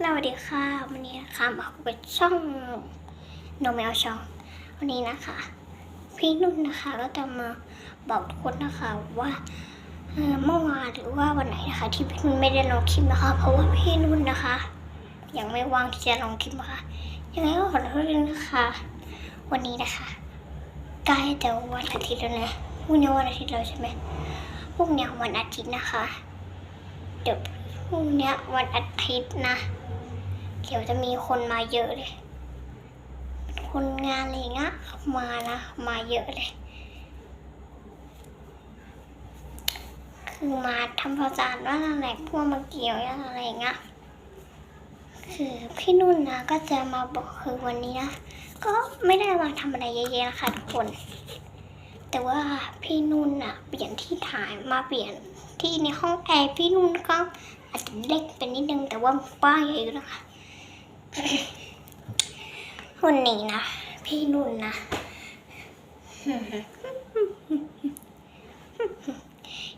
สวัสดีค่ะ วันนี้นะคะมาพบกับช่องโนแมวช่อง วันนี้นะคะ พี่นุ่นนะคะก็จะมาบอกทุกคนนะคะว่าเอ่อเมื่อวานหรือว่าวันไหนนะคะ ที่พี่นุ่นไม่ได้ลงคลิปนะคะ เพราะว่าพี่นุ่นนะคะ ยังไม่ว่างที่จะลงคลิปนะคะยังไงก็ขอโทษด้วยนะคะ วันนี้นะคะใกล้จะวันอาทิตย์แล้วนะพรุ่งนี้วันอาทิตย์แล้วใช่ไหมพรุ่งนี้วันอาทิตย์นะคะเดี๋ยว พรุ่งนี้วันอาทิตย์นะ เดี๋ยวจะมีคนมาเยอะเลย คนงานอะไรเงี้ยมานะ มาเยอะเลย คือมาทำความสะอาดว่าอะไรพวกมาเกี่ยวอะไรเงี้ยคือพี่นุ่นนะก็จะมาบอกคือวันนี้นะก็ไม่ได้มาทำอะไรเยอะๆนะคะทุกคน แต่ว่าพี่นุ่นอะเปลี่ยนที่ถ่ายมาเปลี่ยนที่ในห้องแอร์พี่นุ่นก็ อาจจะเล็กไปนิดนึงแต่ว่าป้าใหญ่อยู่นะคะวันนี้นะ พี่นุ่นนะ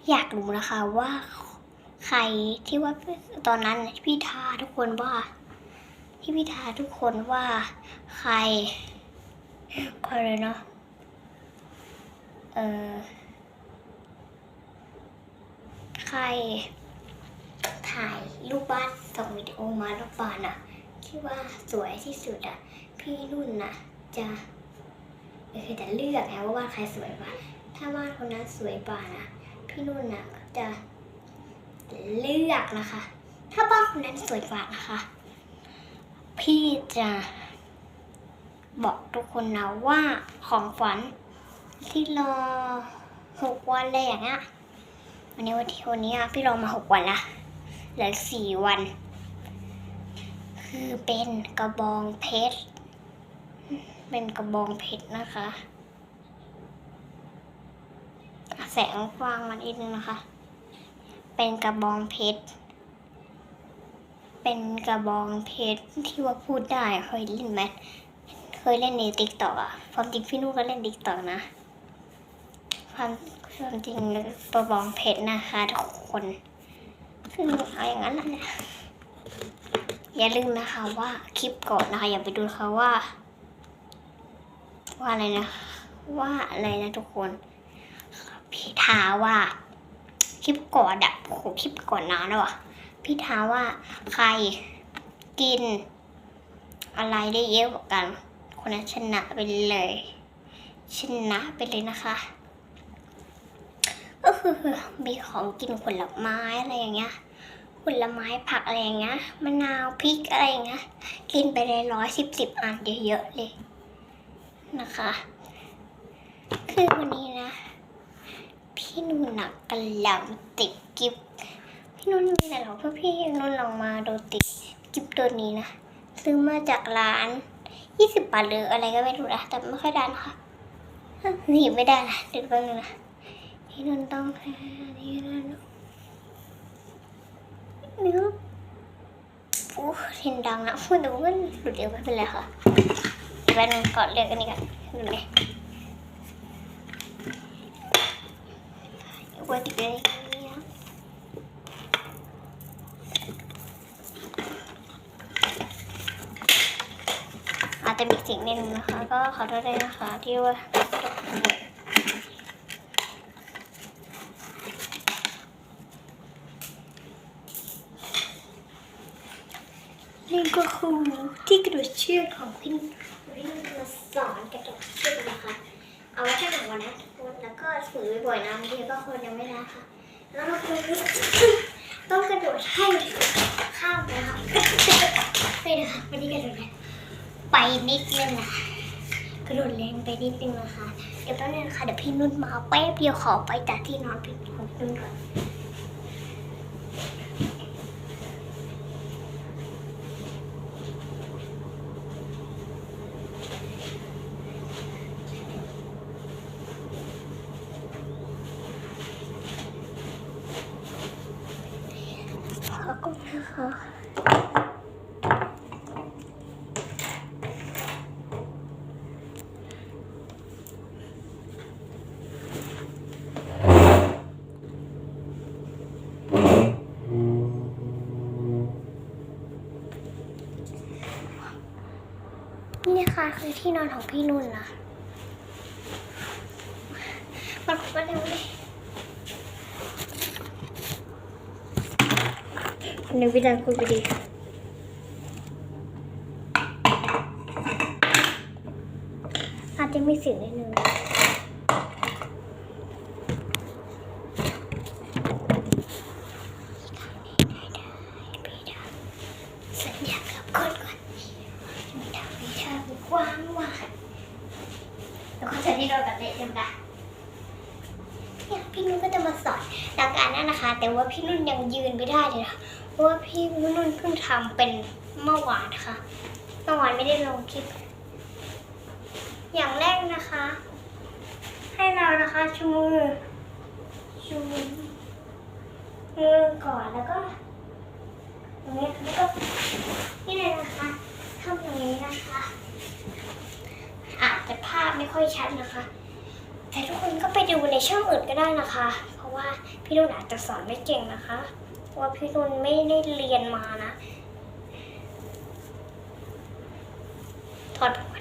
อยากรู้นะคะว่าใครที่ว่าตอนนั้นพี่ทาทุกคนว่า ที่พี่ทาทุกคนว่าใครใครเลยเนาะเออใคร รูปบ้านส่งวิดีโอมารูปบ้านอะที่ว่าสวยที่สุดอะพี่นุ่นน่ะจะเออจะเลือกไงว่าบ้านใครสวยกว่าถ้าบ้านคนนั้นสวยกว่านะพี่นุ่นน่ะก็จะเลือกนะคะ ถ้าบ้านคนนั้นสวยกว่านะคะ พี่จะบอกทุกคนนะว่าของฝันที่รอหกวันเลยอย่างนี้วันนี้วันที่วันนี้อะพี่รอมาหกวันละ เหลือสี่วัน คือเป็นกระบองเพชร เป็นกระบองเพชรนะคะ แสงฟางมันอีกนึงนะคะ เป็นกระบองเพชร เป็นกระบองเพชรที่ว่าพูดได้เคยเล่นไหมเคยเล่นในติ๊กต็อกอะความจริงพี่นุ่ก็เล่นติ๊กต็อกนะความความจริงกระบองเพชรนะคะทุกคน คือเอาอย่างนั้นแหละอย่าลืมนะคะว่าคลิปก่อนนะคะ อย่าไปดูนะคะว่า ว่าอะไรนะ ว่าอะไรนะทุกคนพี่ท้าว่าคลิปก่อนอะโหคลิปก่อนนานแล้วอะพี่ท้าว่าใครกิน อะไรได้เยอะกว่ากัน คนนั้นชนะไปเลยชนะไปเลยนะคะก็คือมีของกินผลไม้อะไรอย่างเงี้ย ลไม้ผักอะไรอย่างเงี้ยมะนาวพริกอะไรอย่างเงี้ยกินไปเลยร้อยสิบสิบอันเยอะๆเลยนะคะ คือวันนี้นะ พี่นุ่นหนักกำลังติดกิฟพี่นุ่นมีอะไรหรอกเพื่อพี่นุ่นลองมาดูติดกิฟตัวนี้นะ ซื้อมาจากร้านยี่สิบบาทหรืออะไรก็ไม่รู้นะแต่ไม่ค่อยด้นะคะหนีไม่ได้นะเดี๋ยวแป๊บนึงนะพี่นนท์ต้องแพ้นี่แล้ว นอะเนื้อโอ้เสียงดังอะพูดแต่ว่ามันหลุดเดียวไม่เป็นไรค่ะแป๊บนึงกอดเรียกกันนี่กันดูเลยไว้ติดเลยนี่นะอาจจะมีสียงนิดนึงนะคะ ก็ขอโทษด้วยนะคะที่ว่า นี่ก็คือที่กระโดดเชือกของพี่พี่มาสอนกระโดดเชือกนะคะ เอาไว้แค่หนึ่งวันนะทุกคนแล้วก็ฝึกบ่อยๆนะบางทีก็คนยังไม่ได้ค่ะ แล้วเราคือต้องกระโดดให้ข้ามนะคะไปนะคะวันนี้กระโดดไปนิดนึงนะกระโดดแรงไปนิดนึงนะคะ เดี๋ยวแป๊บนึงนะคะเดี๋ยวพี่นุ่นมาเอาแป๊บเดียวขอไปจากที่นอนพี่นุ่นก่อน นี่ค่ะคือที่นอนของพี่นุ่นนะ ในวิจารณ์คุณไปดีอาจจะไม่เสียงนิดนึงสัญญากับคนก่อนไม่ทำไม่ทำกว้างว่ะแล้วก็จะที่เรากับเด็กจำได้เนี่ยพี่นุ่นก็จะมาสอนหลักการนั่นนะคะ แต่ ว่าพี่นุ่นยังยืนไม่ได้เลยนะเพราะว่าพี่นุ่นเพิ่งทำเป็นเมื่อวานนะคะเมื่อวานไม่ได้ลงคลิป อย่างแรกนะคะ ให้เรานะคะชูมือชูมือก่อนแล้วก็อย่างนี้แล้วก็นี่เลยนะคะทำอย่างนี้นะคะอาจจะภาพไม่ค่อยชัดนะคะ แต่ทุกคนก็ไปดูในช่องอื่นก็ได้นะคะ ว่าพี่นุ่นอาจจะสอนไม่เก่งนะคะเพราะว่าพี่นุ่นไม่ได้เรียนมานะถอดหัว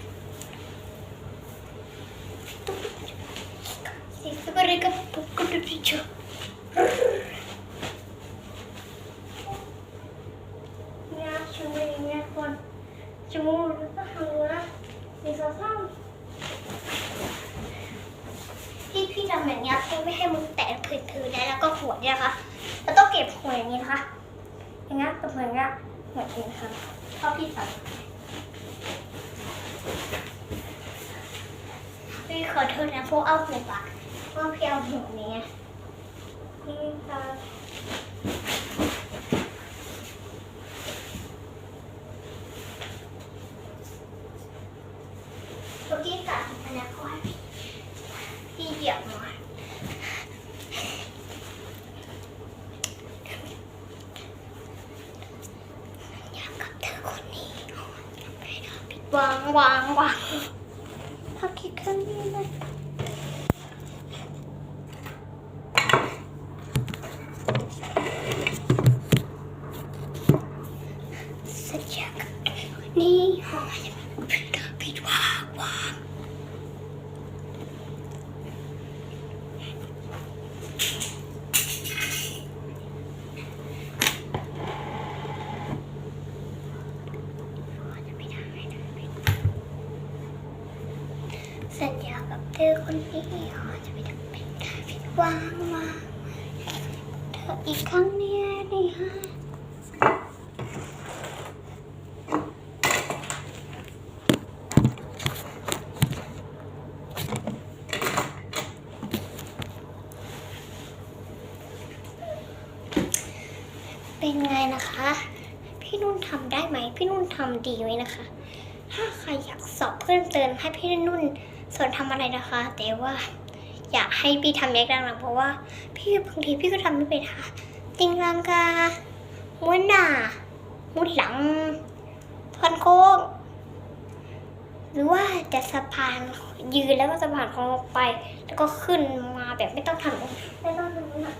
Si mereka pukul di picu. Ya, cuma ini kon. Cuma lupa hangga di sana. ที่พี่ทำแบบนี้เพื่อไม่ให้มึงแตะพื้นๆนะแล้วก็หัว เนี่ยค่ะแล้วต้องเก็บหัวอย่างนี้นะคะอย่างนี้นกับหัวอย่างนี้หัวเองค่ะเพราะพี่สอนพี่ขอโทษนะพวกเอาหัวปากว่าพี่เอาหัวนี้นี่ค่ะเมื่อกี้กัดอันนี้ก็ให้พี่พี่เหยียบมาอยากกับเธอคนนี้ วางวางวางพักคิดข้างนี้เลยสัญญากับนี่หอจะผิดผิดว่างว่างสัญญากับเธอคนนี้หอจะไม่ทำผิดผิดว่างว่างเครั้งเนี่ยนี่ฮะเป็นไงนะคะ พี่นุ่นทำได้ไหม พี่นุ่นทำดีไหมนะคะ ถ้าใครอยากสอบเพิ่มเติมให้พี่นุ่นสอนทำอะไรนะคะ แต่ว่าอยากให้พี่ทำแยกดังหลังเพราะว่า พี่บางทีพี่ก็ทำไม่เป็นค่ะ ติงลังกาม้วนหน้ามุดหลังทอนโค้งหรือว่าจะสะพานยืนแล้วก็สะพานของลงไป แล้วก็ขึ้นมาแบบไม่ต้องทำไม่ต้องทำนะ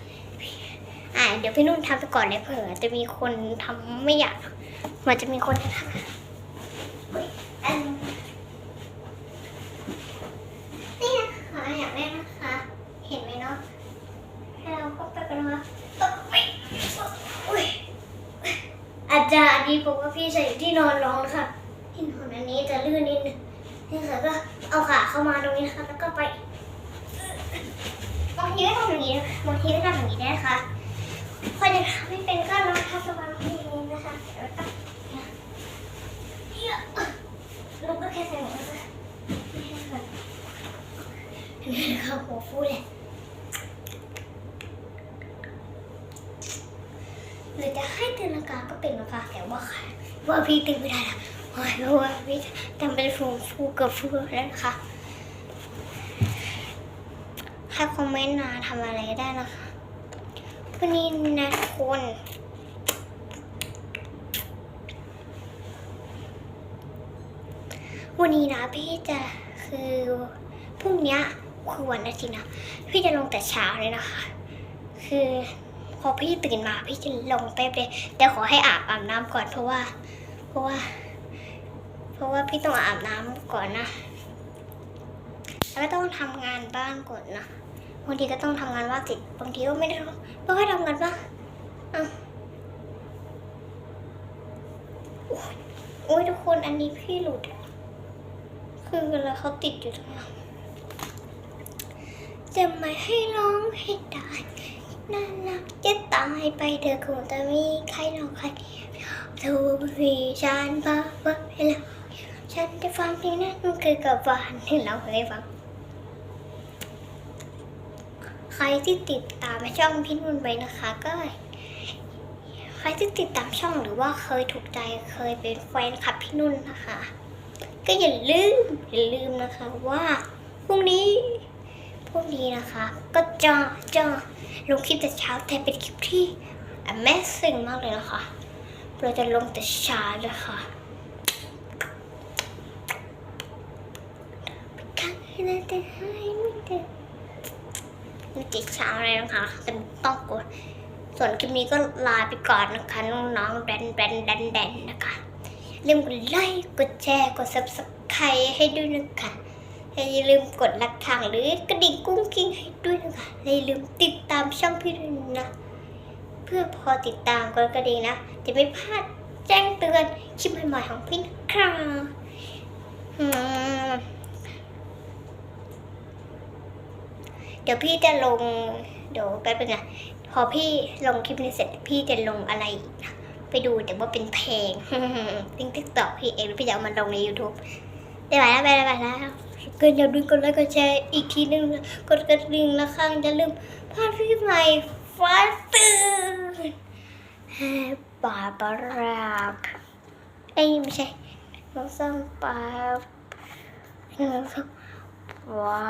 อ่าเดี๋ยวพี่นุ่นทำไปก่อนเลยเผื่อจะมีคนทำไม่อยากมันจะมีคนทำเฮ้ยอันนี่นะคะอย่างแรกนะคะ เห็นไหมเนาะให้เราก็ไปกันนะคะอุ๊ยอุ๊ยอา จารย์ดีผมว่าพี่ใส่ที่นอนรองนะคะที่นอนอันนี้จะลื่นนิดนึงนี่ค่ะก็เอาขาเข้ามาตรงนี้นะคะแล้วก็ไปบางทีก็ทำอย่างนี้บางทีก็ทำอย่างนี้ได้นะคะพอจะทำไม่เป็นก็ลองทับสมาธินี้นะคะแล้วก็เนี่ยลูกก็แค่ใส่หัวนะคะนี่ค่ะหัวฟูเลย หรือจะให้ตีลังกาก็เป็นนะคะแต่ว่าค่ะว่าพี่ตีไม่ได้ละเพราะว่าพี่ทำเป็นฟูฟูเกับฟูแล้วนะคะให้คอมเมนต์มาทำอะไรได้นะคะวันนี้นะทุกคนวันนี้นะพี่จะคือพรุ่งนี้คือวันอาทิตย์นะ พี่จะลงแต่เช้าเลยนะคะ คือ พอพี่ตื่นมาพี่จะลงแป๊บเลยแต่ขอให้อาบอาบน้ำก่อนเพราะว่า เพราะว่า เพราะว่าพี่ต้องอาบน้ำก่อนนะแล้วก็ต้องทำงานบ้านก่อนนะบางทีก็ต้องทำงานว่านเสร็จบางทีก็ไม่ได้ทำไม่ค่อยทำงานบ้าอะโอ้ยโอ้ยทุกคนอันนี้พี่หลุด คืออะไรเขาติดอยู่ตรงนี้จะไม่ให้ร้องให้ตาย น่ารักจะตายไปเธอคงจะมีใครหรอกใครเธอพี่ฉันบ้าบ้าไปแล้วฉันจะฟังเพลงนั้นมันคือกับวานที่เราเคยฟัง ใครที่ติดตามช่องพี่นุ่นไปนะคะก็ ใครที่ติดตามช่องหรือว่าเคยถูกใจเคยเป็นแฟนคลับพี่นุ่นนะคะ ก็อย่าลืมอย่าลืมนะคะว่าพรุ่งนี้ พรุ่งนี้นะคะ ก็จะจะลงคลิปแต่เช้าแต่เป็นคลิปที่ Amazing มากเลยนะคะ เราจะลงแต่เช้าเลยค่ะข้างในแต่ให้ไม่เด็มันติดเช้าเลยนะคะแต่ต้องกดส่วนคลิปนี้ก็ลาไปก่อนนะคะ น้องๆแดนแดนแดนแดนนะคะอย่าลืมกดไลค์กดแชร์กด subscribe ให้ด้วยนะคะ อย่าลืมกดระฆังหรือกระดิ่งกุ้งกิ้งให้ด้วยนะคะอย่าลืมติดตามช่องพี่ด้วยนะ เพื่อพอติดตามกดกระดิ่งนะ จะไม่พลาดแจ้งเตือนคลิปใหม่ๆของพี่นะคะอืมเดี๋ยวพี่จะลงเดี๋ยวแป๊บนึงนะพอพี่ลงคลิปนี้เสร็จพี่จะลงอะไรอีกนะไปดูแต่ว่าเป็นเพลงติ๊งติ๊กตอกพี่เองพี่จะเอามาลงใน YouTube ได้ไหมแล้วไปแล้วไปแล้ว ก็อย่าลืมกดไลค์กดแชร์อีกทีนึง กดกระดิ่งละครั้งอย่าลืมพลาดพี่ใหม่ฟ้าตื่นแฮปปาบาราบเอ้ยไม่ใช่น้องซ้ำปาน้องซ้ำปา